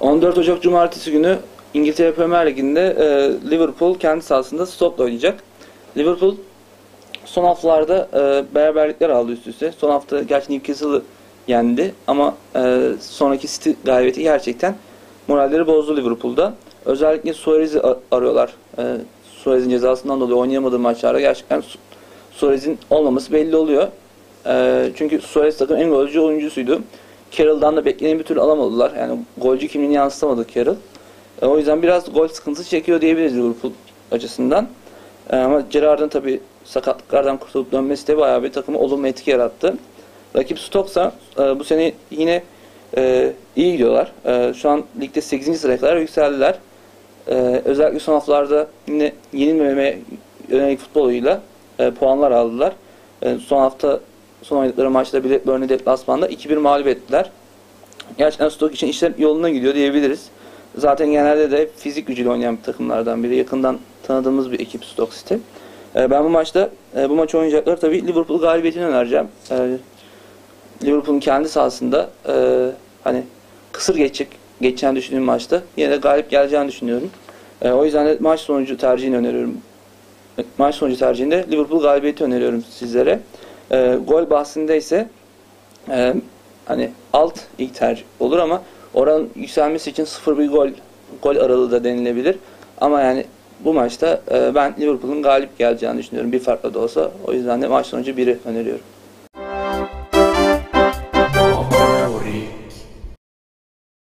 14 Ocak Cumartesi günü İngiltere Premier Ligi'nde e, Liverpool kendi sahasında Stoke'la oynayacak. Liverpool son haftalarda e, beraberlikler aldı üst üste. Son hafta gerçi Newcastle'ı yendi ama e, sonraki City galibiyeti gerçekten moralleri bozdu Liverpool'da. Özellikle Suarez'i arıyorlar. E, Suarez'in cezasından dolayı oynayamadığı maçlarda gerçekten Su- Suarez'in olmaması belli oluyor. E, çünkü Suarez takım en golcü oyuncusuydu. Carroll'dan da beklenen bir türlü alamadılar. Yani golcü kimliğini yansıtamadı Carroll. E, o yüzden biraz gol sıkıntısı çekiyor diyebiliriz Liverpool açısından. E, ama Gerrard'ın tabi sakatlıklardan kurtulup dönmesi de bayağı bir takıma olumlu etki yarattı. Rakip Stoke'sa e, bu sene yine e, iyi gidiyorlar. E, şu an ligde 8. sıraya kadar yükseldiler. E, özellikle son haftalarda yine yenilmemeye yönelik futboluyla e, puanlar aldılar. E, son hafta son oynadıkları maçta Burnley deplasmanda 2-1 mağlup ettiler. Gerçekten Stoke için işler yoluna gidiyor diyebiliriz. Zaten genelde de fizik gücüyle oynayan bir takımlardan biri. Yakından tanıdığımız bir ekip Stoke City. E, ben bu maçta e, bu maç oynayacaklar tabii Liverpool galibiyetini önereceğim. E, Liverpool'un kendi sahasında e, hani kısır geçecek geçeceğini düşündüğüm maçta yine de galip geleceğini düşünüyorum. E, o yüzden de maç sonucu tercihini öneriyorum. Maç sonucu tercihinde Liverpool galibiyeti öneriyorum sizlere. E, gol bahsinde ise e, hani alt ilk tercih olur ama oranın yükselmesi için 0-1 gol gol aralığı da denilebilir. Ama yani bu maçta e, ben Liverpool'un galip geleceğini düşünüyorum. Bir farkla da olsa. O yüzden de maç sonucu 1'i öneriyorum.